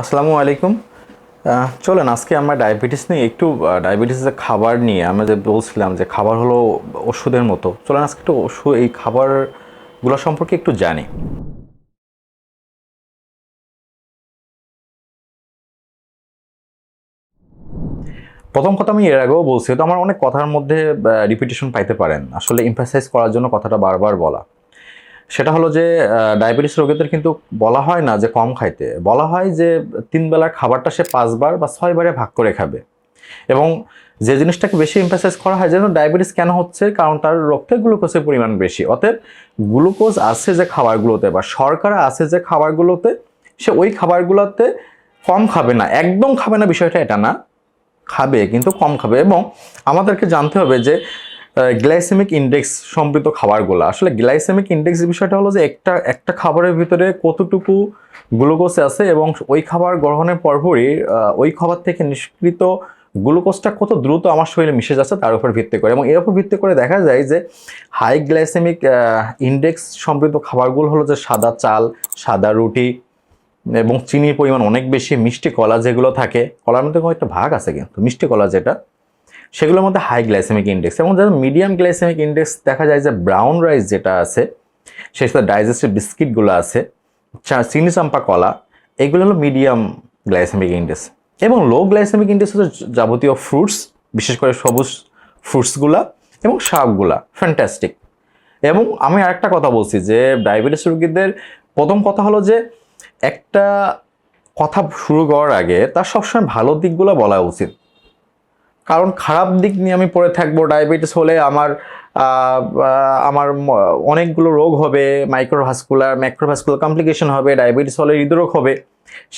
আসসালামু আলাইকুম। চলেন আজকে আমরা ডায়াবেটিস নিয়ে একটু ডায়াবেটিসের খাবার নিয়ে আমরা যে বলছিলাম যে খাবার হলো ওষুধের মতো। চলেন আজকে একটু ওষুধ এই খাবারগুলো সম্পর্কে একটু জানি। প্রথম কথা আমি এর আগেও বলছি, তো আমার অনেক কথার মধ্যে রিপিটেশন পাইতে পারেন। আসলে এমফাসাইজ করার জন্য কথাটা বারবার বলা। সেটা হলো যে ডায়াবেটিস রোগীদের কিন্তু বলা হয় না যে কম খাইতে। বলা হয় যে, তিন বেলার খাবারটা সে পাঁচবার বা ছয়বারে ভাগ করে খাবে। এবং যে জিনিসটাকে বেশি এমফাসাইজ করা হয়, যেন ডায়াবেটিস কেন হচ্ছে? কারণ তার রক্তে গ্লুকোজের পরিমাণ বেশি। অতএব গ্লুকোজ আছে যে খাবারগুলোতে বা শর্করা আছে যে খাবারগুলোতে, সে ওই খাবারগুলোতে কম খাবে না। একদম খাবে না বিষয়টা এটা না। খাবে, কিন্তু কম খাবে। এবং আমাদেরকে জানতে হবে যে গ্লাইসেমিক ইন্ডেক্স সমৃদ্ধ খাবারগুলো। আসলে গ্লাইসেমিক ইন্ডেক্স বিষয়টা হলো যে একটা একটা খাবারের ভিতরে কতটুকু গ্লুকোজ আছে এবং ওই খাবার গ্রহণের পরপরই ওই খাবার থেকে নিষ্কৃত গ্লুকোজটা কত দ্রুত আমার শরীরে মিশে যাচ্ছে তার উপর ভিত্তি করে এবং এর উপর ভিত্তি করে দেখা যায় যে হাই গ্লাইসেমিক ইন্ডেক্স সমৃদ্ধ খাবারগুলো হলো যে সাদা চাল, সাদা রুটি এবং চিনির পরিমাণ অনেক বেশি, মিষ্টি কলা যেগুলো থাকে, কলার মধ্যে কয়েকটা ভাগ আছে কিন্তু, মিষ্টি কলা যেটা সেগুলোর মধ্যে হাই গ্লাইসেমিক ইন্ডেক্স এবং যাদের মিডিয়াম গ্লাইসেমিক ইন্ডেক্স দেখা যায় যে ব্রাউন রাইস যেটা আছে, সেই সাথে ডাইজেস্টিভ বিস্কিটগুলো আছে চিনি চাম্পা কলা, এগুলো হলো মিডিয়াম গ্লাইসেমিক ইন্ডেক্স এবং লো গ্লাইসেমিক ইন্ডেক্স হচ্ছে যাবতীয় ফ্রুটস বিশেষ করে সবুজ ফ্রুটসগুলা এবং শাকগুলা ফ্যান্টাস্টিক এবং আমি আরেকটা কথা বলছি যে ডায়াবেটিস রোগীদের প্রথম কথা হলো যে একটা কথা শুরু করার আগে তার সবসময় ভালো দিকগুলো বলা উচিত। কারণ খারাপ দিক নিয়ে আমি পড়ে থাকব ডায়াবেটিস হলে আমার আমার অনেকগুলো রোগ হবে মাইক্রোভাস্কুলার ম্যাক্রোভাস্কুলার কমপ্লিকেশন হবে ডায়াবেটিস হলে হৃদরোগ হবে।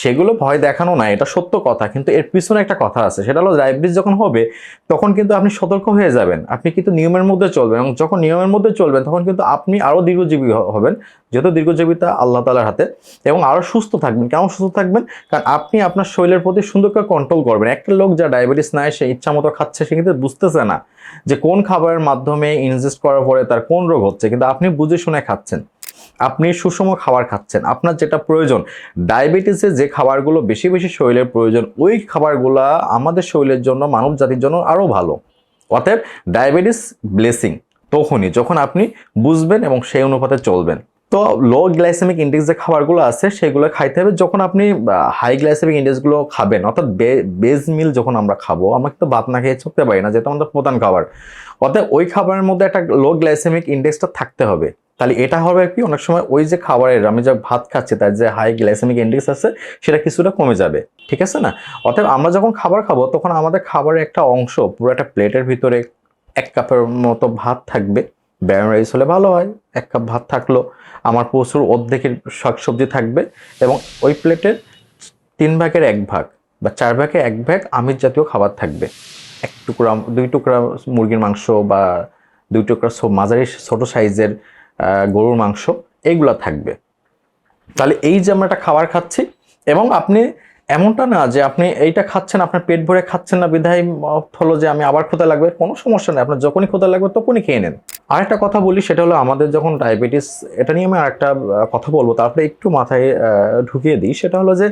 সেগুলো ভয় দেখানো না এটা সত্য কথা, কিন্তু এর পিছনে একটা কথা আছে, সেটা হলো ডায়াবেটিস যখন হবে, তখন কিন্তু আপনি সতর্ক হয়ে যাবেন, আপনি কিন্তু নিয়মের মধ্যে চলবেন এবং যখন নিয়মের মধ্যে চলবেন, তখন কিন্তু আপনি আরও দীর্ঘজীবী হবেন, যেহেতু দীর্ঘজীবিতা আল্লাহ তালার হাতে, এবং আরও সুস্থ থাকবেন। কেমন সুস্থ থাকবেন? কারণ আপনি আপনার শরীরের প্রতি সুন্দর করে কন্ট্রোল করবেন। একটা লোক যা ডায়াবেটিস নাই, সে ইচ্ছা মতো খাচ্ছে, সে কিন্তু বুঝতেছে না যে কোন খাবারের মাধ্যমে ইনজেস্ট করার পরে তার কোন রোগ হচ্ছে, কিন্তু আপনি বুঝে শুনে খাচ্ছেন। আপনি সুষম খাবার খাচ্ছেন, আপনার যেটা প্রয়োজন, ডায়াবেটিসে যে খাবারগুলো বেশি বেশি শরীরের প্রয়োজন, ওই খাবারগুলো আমাদের শরীরের জন্য মানব জাতির জন্য আরও ভালো। অতএব ডায়াবেটিস ব্লেসিং, তখনই যখন আপনি বুঝবেন এবং সেই অনুপাতে চলবেন। তো লো গ্লাইসেমিক ইন্ডেক্স যে খাবারগুলো আছে, সেগুলো খাইতে হবে। যখন আপনি হাই গ্লাইসেমিক ইন্ডেক্সগুলো খাবেন, অর্থাৎ বে বেজ মিল যখন আমরা খাব আমাকে তো ভাত না খেয়ে চলতে পারি না, যেহেতু আমাদের প্রধান খাবার। অতএব ওই খাবারের মধ্যে একটা লো গ্লাইসেমিক ইন্ডেক্সটা থাকতে হবে। তাহলে এটা হবে কি, অনেক সময় ওই যে খাবারের, আমি যা ভাত খাচ্ছি, তার যে হাই গ্লাইসেমিক ইন্ডেক্স আছে, সেটা কিছুটা কমে যাবে, ঠিক আছে না? অতএব আমরা যখন খাবার খাব, তখন আমাদের খাবারের একটা অংশ, পুরো একটা প্লেটের ভিতরে এক কাপের মতো ভাত থাকবে, ব্যায়াম রাইস হলে ভালো হয়, এক কাপ ভাত থাকল, আমার প্রচুর অর্ধেকের শাকসবজি থাকবে এবং ওই প্লেটের তিন ভাগের এক ভাগ বা চার ভাগের এক ভাগ আমিষ জাতীয় খাবার থাকবে। এক টুকরা, দুই টুকরা মুরগির মাংস বা দুই টুকরা মাঝারি ছোটো সাইজের গরুর মাংস এইগুলা থাকবে। তাহলে এই যে আমরা একটা খাবার খাচ্ছি, এবং আপনি এমনটা না যে আপনি এইটা খাচ্ছেন, আপনার পেট ভরে খাচ্ছেন না, বিধায় হলো যে আমি আবার ক্ষুধা লাগবে, কোনো সমস্যা নেই, আপনার যখনই ক্ষুধা লাগবে তখনই খেয়ে নেন। আরেকটা কথা বলি, সেটা হলো আমাদের যখন ডায়াবেটিস, এটা নিয়ে আমি আরেকটা কথা বলব, তারপরে একটু মাথায় ঢুকিয়ে দিই, সেটা হলো যে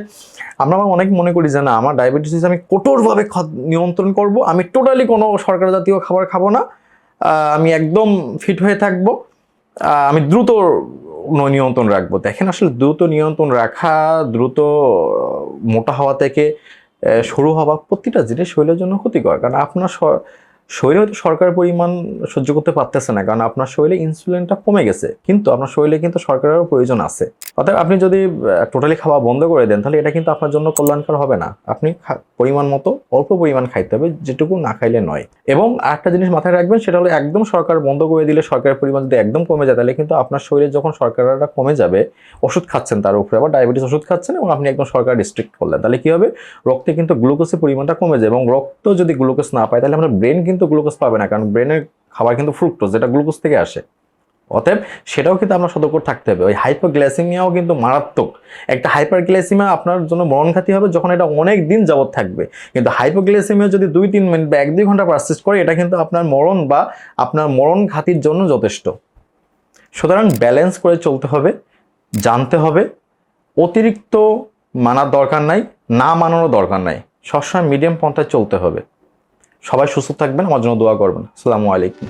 আমরা আবার অনেক মনে করি যে না, আমার ডায়াবেটিস আমি কঠোরভাবে নিয়ন্ত্রণ করব, আমি টোটালি কোনো সরকার জাতীয় খাবার খাব না আমি একদম ফিট হয়ে থাকব। আমি দ্রুত নিয়ন্ত্রণ রাখব। দেখেন আসলে দ্রুত নিয়ন্ত্রণ রাখা, দ্রুত মোটা হওয়া থেকে সরু হওয়া প্রতিটা জিনিস শরীরের জন্য ক্ষতিকর। কারণ আপনার শরীরে হয়তো সরকার পরিমাণ সহ্য করতে পারতেছে না, কারণ আপনার শরীরে ইনসুলিনটা কমে গেছে। কিন্তু আপনার শরীরে কিন্তু সরকারেরও প্রয়োজন আছে। অর্থাৎ আপনি যদি টোটালি খাওয়া বন্ধ করে দেন, তাহলে এটা কিন্তু আপনার জন্য কল্যাণকর হবে না। আপনি পরিমাণ মতো অল্প পরিমাণ খাইতে হবে, যেটুকু না খাইলে নয়। এবং আরেকটা জিনিস মাথায় রাখবেন, সেটা হলো একদম সরকার বন্ধ করে দিলে, সরকারের পরিমাণ যদি একদম কমে যায়, তাহলে কিন্তু আপনার শরীরে যখন সরকারটা কমে যাবে, ওষুধ খাচ্ছেন তার উপরে, আবার ডায়াবেটিস ওষুধ খাচ্ছেন এবং আপনি একদম সরকার রিস্ট্রিক্ট করলেন, তাহলে কি হবে? রক্তে কিন্তু গ্লুকোজের পরিমাণটা কমে যায় এবং রক্ত যদি গ্লুকোজ না পায়, তাহলে আমরা ব্রেন কিন্তু গ্লুকোজ পাবে না, কারণ ব্রেনের খাবার কিন্তু ফ্রুক্টোজ যেটা গ্লুকোজ থেকে আসে। অতএব সেটাও কিন্তু আমরা সতর্ক থাকতে হবে। ওই হাইপোগ্লাইসেমিয়াও কিন্তু মারাত্মক। একটা হাইপারগ্লাইসেমিয়া আপনার জন্য মরণঘাতী হবে যখন এটা অনেক দিন যাবৎ থাকবে। কিন্তু হাইপোগ্লাইসেমিয়া যদি দুই, তিন মিনিট বা এক, দুই ঘণ্টা পারসিস্ট করে, এটা কিন্তু আপনার মরণ বা আপনার মরণঘাতির জন্য যথেষ্ট। সুতরাং ব্যালেন্স করে চলতে হবে, জানতে হবে। অতিরিক্ত মানার দরকার নাই, না মানানোর দরকার নাই। সবসময় মিডিয়াম পন্থায় চলতে হবে। সবাই সুস্থ থাকবেন আমার জন্য দোয়া করবেন। আসসালামু আলাইকুম।